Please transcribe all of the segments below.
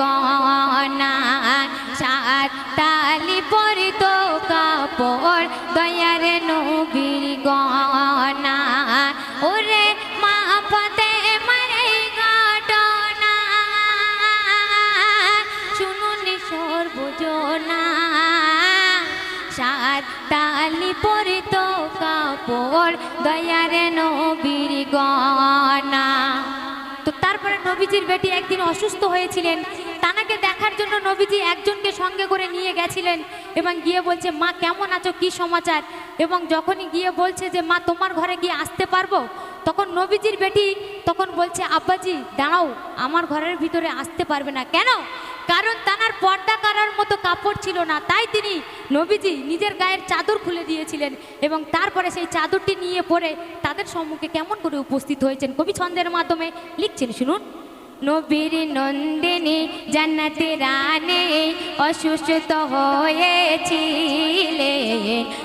গনা সাত তালি পরিত কাপড়, দয়ারে নবীর গনা ওরে মা পতে মারে ঘটনা, শুনুন সর্বজনা। সাত তালি পরিত কাপড়, দয়ারে নবীর গনা তো তারপরে নবীজির বেটি একদিন অসুস্থ হয়েছিলেন। তানাকে দেখার জন্য নবীজি একজনকে সঙ্গে করে নিয়ে গেছিলেন এবং গিয়ে বলছে, মা, কেমন আছো? কি সমাচার? এবং যখনই গিয়ে বলছে যে, মা, তোমার ঘরে গিয়ে আসতে পারব? তখন নবীজির বেটি তখন বলছে, আব্বাজি, দাঁড়াও, আমার ঘরের ভিতরে আসতে পারবে না। কেন? কারণ তানার পর্দা করার মতো কাপড় ছিল না। তাই তিনি নবীজি নিজের গায়ের চাদর খুলে দিয়েছিলেন এবং তারপরে সেই চাদরটি নিয়ে পরে তাদের সম্মুখে কেমন করে উপস্থিত হয়েছেন? কবি ছন্দের মাধ্যমে লিখছেন, শুনুন। নবীর নন্দিনী জান্নাতে রানে অসুস্থ হয়েছিলে।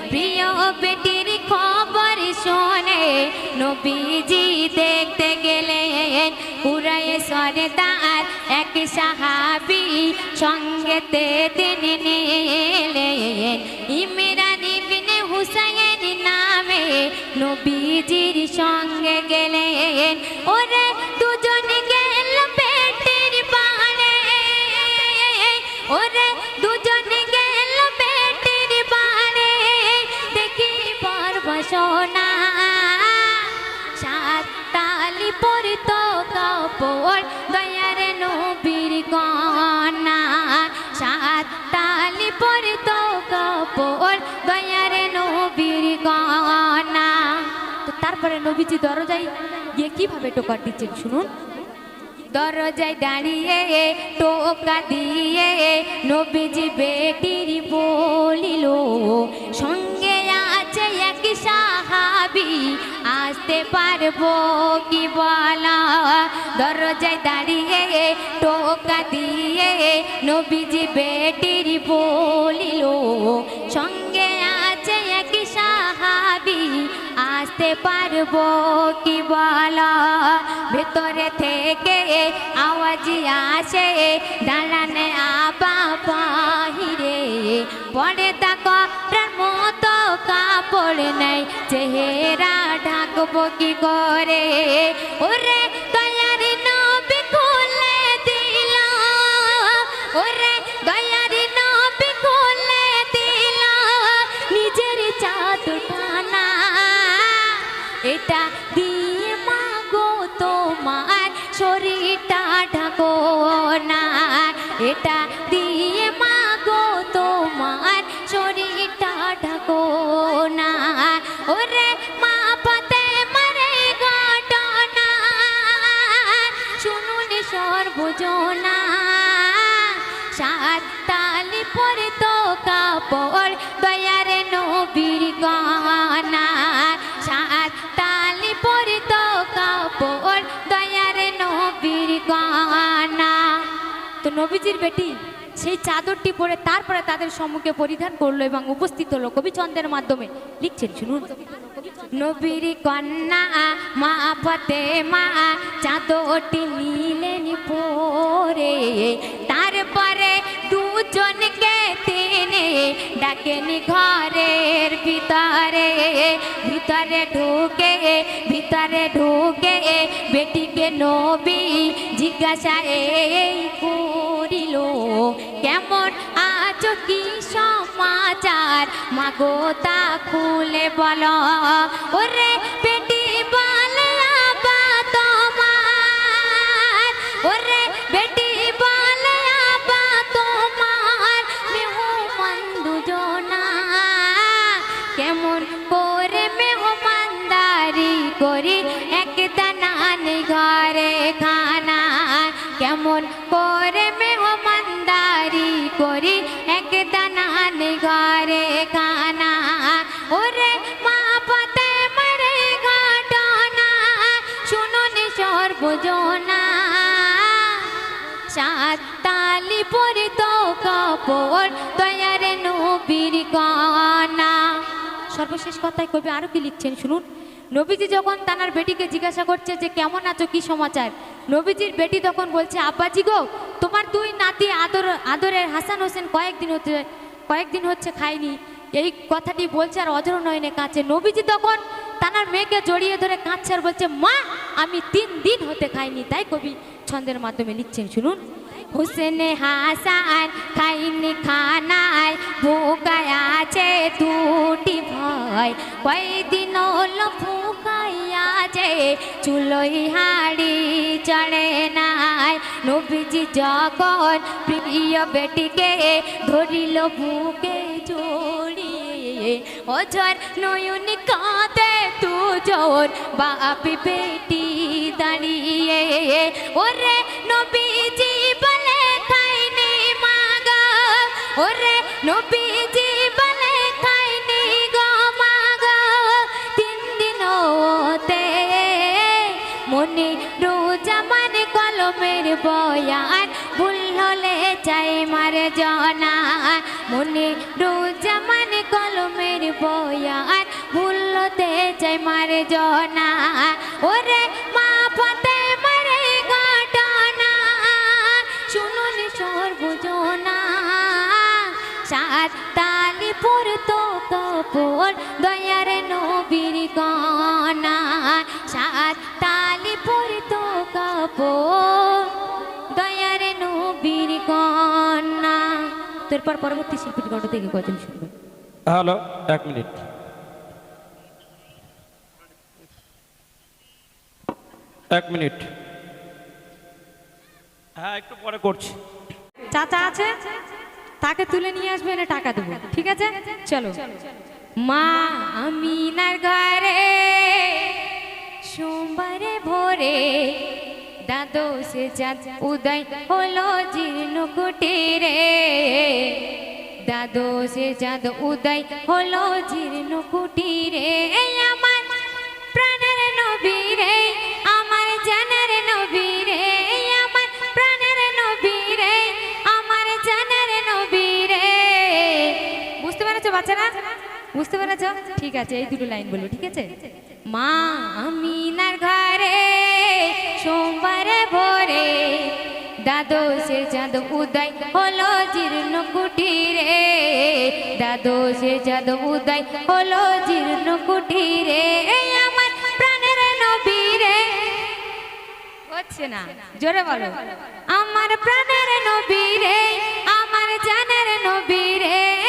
প্রিয় বেটির খবর শোনে, নবীজি দেখতে গেলেন পুরায় সরদার, এক সাহাবি সঙ্গেতে তিনি নিলেন। ইমরান ইবনে হুসাইন নামে নবীজির সঙ্গে দয়ার নবীর গনা সাত তালি পরিত কাপড় দয়ার নবীর তারপরে নবীজি দরজায় গিয়ে কীভাবে টোকা দিচ্ছেন শুনুন। দরজায় দাঁড়িয়ে, টোকা দিয়ে নবীজি বেটির বলিল, সঙ্গে আছে এক সাহাবি আসতে পারব কি বলা? দরজায় দাঁড়িয়ে টোকা দিয়ে নবীজি বেটির বলিল, সঙ্গে আছে এক সাহাবি, আসতে পারব কি বলা? ভেতরে থেকে আওয়াজ আসে দাঁড়ানে আবা বাহিরে পরে নেই চেহারা ঢাকবো কি করে? ওরে দয়ার ওরে নিজের এটা দিয়ে মাগো তোমার শরীরটা সর্বজনা সাত তালি পরে তো কাপড়, দয়ারে নবীর সাত তালি পরে তো কাপড়, দয়ারে নবীর গানা তো নবীজির বেটি সেই চাদরটি পরে তারপরে তাদের সম্মুখে পরিধান করল এবং উপস্থিত হলো কবিচন্দ্রের মাধ্যমে। লিখছেন, শুনুন। নবীর কন্যা, মা পতে মা চাদরটি নিলেন পরে। তারপরে দুজনকে তিনি ডাকেনি ঘরের ভিতরে। ভিতরে ঢুকে ভিতরে ঢুকে বেটিকে নবী জিজ্ঞাসা এই করিল, কেমন আছো কি সমাচার মাগো তা খুলে বলো। ওরে সর্বশেষ কথায় কবি আরও কি লিখছেন, শুনুন। নবীজি যখন তানার বেটিকে জিজ্ঞাসা করছে যে, কেমন আছো? কি সমাচার? নবীজির বেটি তখন বলছে, আব্বাজি গো, তোমার দুই নাতি আদর, আদরের হাসান হোসেন কয়েকদিন হতে, কয়েকদিন হচ্ছে খায়নি। এই কথাটি বলছে আর অজর নয়নে কাঁদছে। নবীজি তখন তানার মেয়েকে জড়িয়ে ধরে কাঁদছে আর বলছে, মা, আমি তিন দিন হতে খাইনি তাই কবি ছন্দের মাধ্যমে লিখছেন, শুনুন। হুসেন হাসান খাইনি খানায় ভুকায় আছে দুটি ভয় কয়দিন হলো ভুকাইয়া যে চুলোই হাড়ি চড়ে নাই নবীজি যখন প্রিয় বেটিকে ধরিল বুকে জড়িয়ে অঝর নয়ন কাঁদে তুজোর বাপি বেটি দাঁড়িয়ে ওরে নবীজি ওরে নবীজি বলে খাইনি গো মাগা তিন দিন ওতে মনে রোজা মানে কলমের বয়ান, ভুল হলে চাই মারে জনা মনে রোজা মানে কলমের বয়ান, ভুল হতে চাই মারে জনা ওরে তোরপর পরবর্তী শিল্পীর গণ্ড থেকে গজল শুনবে? হ্যালো এক মিনিট। এক মিনিট। হ্যাঁ একটু পরে করছি। চাচা আছে? তাকে তুলে নিয়ে আসবে না টাকা দেবো। ঠিক আছে? চলো। মা আমিনার ঘরে সোমবারে ভোরে দাদো সে চাঁদ উদয় হলো জীর্ণ কুটিরে। দাদো সে চাঁদ উদয় হলো জীর্ণ কুটিরে। এই আমার প্রাণের নবীরে, আমার জানের নবীরে, এই আমার প্রাণের নবীরে, আমার জানের নবীরে। বুঝতে পেরেছ বাচ্চারা? বুঝতে পেরেছ? ঠিক আছে, এই দুটো লাইন বলব ঠিক আছে? মা আমিনার ঘরে দাদো, সে চাঁদ উদয় হলো জীর্ণ কুটিরে। দাদো, সে চাঁদ উদয় হলো জীর্ণ কুটিরে। আমার প্রাণের নবীরে। হচ্ছে না? জোরে বলো। আমার প্রাণের নবীরে, আমার জানের নবীরে।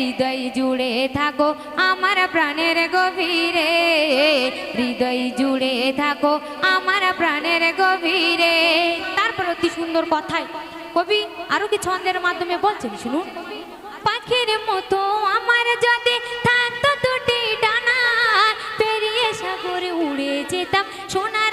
হৃদয় জুড়ে থাকো আমার প্রাণের গভীরে। হৃদয় জুড়ে থাকো আমার প্রাণের গভীরে। তারপর অতি সুন্দর কথায় কবি আরও কি ছন্দের মাধ্যমে বলছেন শুনুন। পাখির মতো আমার যদি থাকতো দুটি ডানা, পেরিয়ে সাগরে উড়ে যেতাম, সোনার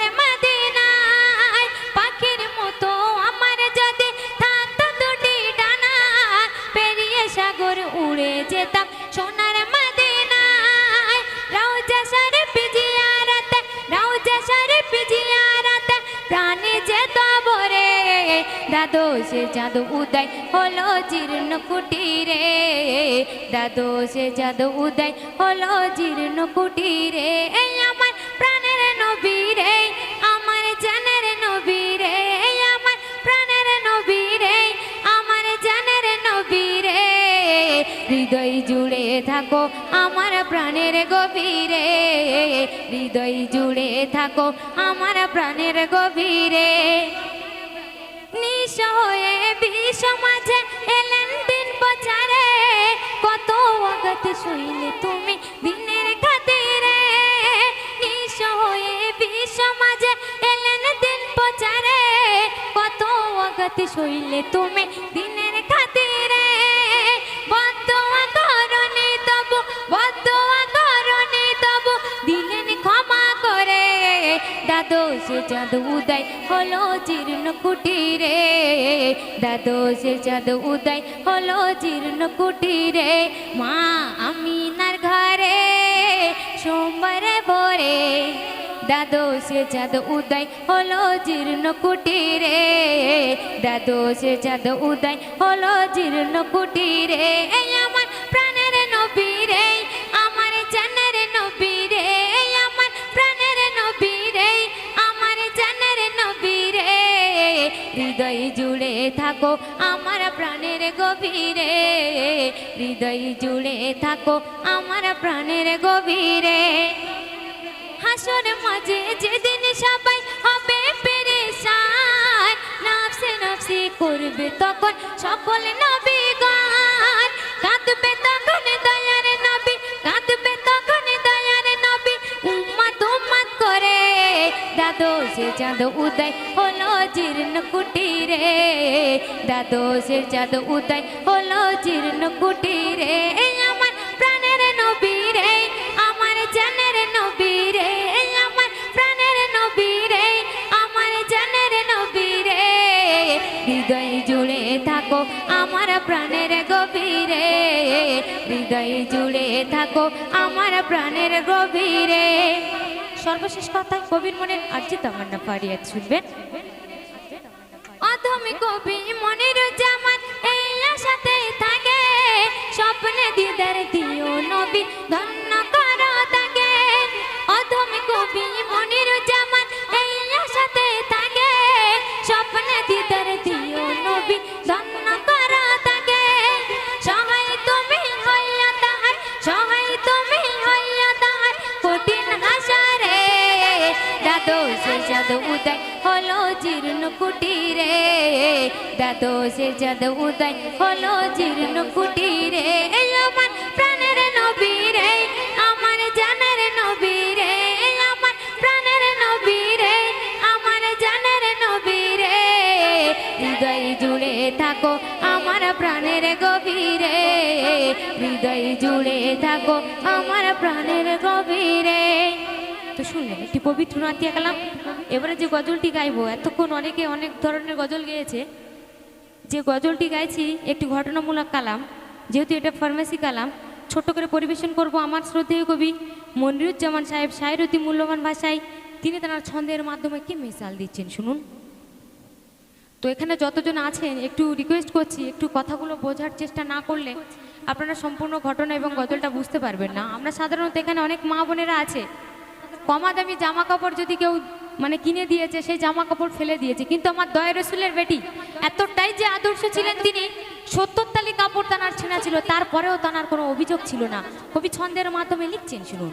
দাদো, সে চাঁদ উদয় হলো জীর্ণ কুটিরে। দাদো, সে চাঁদ উদয় হলো জীর্ণ কুটিরে। আমার প্রাণের নবীরে, আমার জানের নবীরে আমার প্রাণের নবীরে, আমার জানের নবীরে। হৃদয় জুড়ে থাকো আমার প্রাণের গভীরে। হৃদয় জুড়ে থাকো আমার প্রাণের গভীরে। অগত শুইলে তুমি দিনের খাতিরে। বদ্ধ করণি তবু বদ্ধ করণি তবু, দিলেন ক্ষমা করে। দাদো, সে চাঁদ উদয় হলো জীর্ণ কুটিরে। দাদো, সে চাঁদ উদয় হলো জীর্ণ কুটিরে। মা আমিনার ঘরে, সোমবারে ভোরে দ্বাদশে চাঁদ উদয় হলো জীর্ণ কুটিরে। সে চাঁদ উদয় হলো জীর্ণ কুটিরে। এই আমার প্রাণের নবী রে আমার জানের নবী রে আমার প্রাণের নবীরে, আমার জানের নবীরে। হৃদয় জুড়ে থাকো আমার প্রাণের গভীরে। হৃদয় জুড়ে থাকো আমার প্রাণের গভীরে। হাসর মাঝে যেদিন সবাই হবে পেরেশান। নফসে নফসি করবে তখন সকল নবীগণ কাঁদবে তখন দয়ার নবী, কাঁদবে তখন দয়ার নবী। উম্মাত উম্মাত করে দাদো সে চাঁদ উদয় হলো জীর্ণ কুটিরে। দাদো সে চাঁদ উদয় হলো জীর্ণ কুটিরে। হৃদয় জুড়ে থাকো আমার প্রাণের গভীরে। সর্বশেষ কথা কবির মনের আর্জিত আমার না পারিয়া শুনবেন যাদ উদয় হলো জীর্ণ কুটিরে। দাদো সে যাদ উদয় হলো জীর্ণ কুটিরে। আমার প্রাণের নবীরে, আমার জানের নবীরে আমার প্রাণের নবীরে, আমার জানের নবীরে। হৃদয় জুড়ে থাকো আমার প্রাণের গভীরে। হৃদয় জুড়ে থাকো আমার প্রাণের গভীরে। তো শুনলেন একটি পবিত্র নাতিয়া কালাম এবারে যে গজলটি গাইবো, এতক্ষণ অনেকে অনেক ধরনের গজল গেয়েছে। যে গজলটি গাইছি, একটি ঘটনামূলক কালাম। যেহেতু এটা ফার্মেসি কালাম, ছোট্ট করে পরিবেশন করব আমার শ্রদ্ধেয় কবি মনিরুজ্জামান সাহেব অতি মূল্যবান ভাষায়। তিনি তার ছন্দের মাধ্যমে কি মিসাল দিচ্ছেন শুনুন। তো এখানে যতজন আছেন, একটু রিকোয়েস্ট করছি, একটু কথাগুলো বোঝার চেষ্টা না করলে আপনারা সম্পূর্ণ ঘটনা এবং গজলটা বুঝতে পারবেন না। আমরা সাধারণত এখানে অনেক মা বোনেরা আছে। কমা দামি জামা কাপড় যদি কেউ মানে কিনে দিয়েছে, সেই জামা কাপড় ফেলে দিয়েছে। কিন্তু আমার দয় রসুলের বেটি, এতটাই যে আদর্শ ছিলেন তিনি সত্তর তালি কাপড় তানার ছেঁড়া ছিল, তারপরেও তানার কোনো অভিযোগ ছিল না। কবি ছন্দের মাধ্যমে লিখছেন, শুনুন।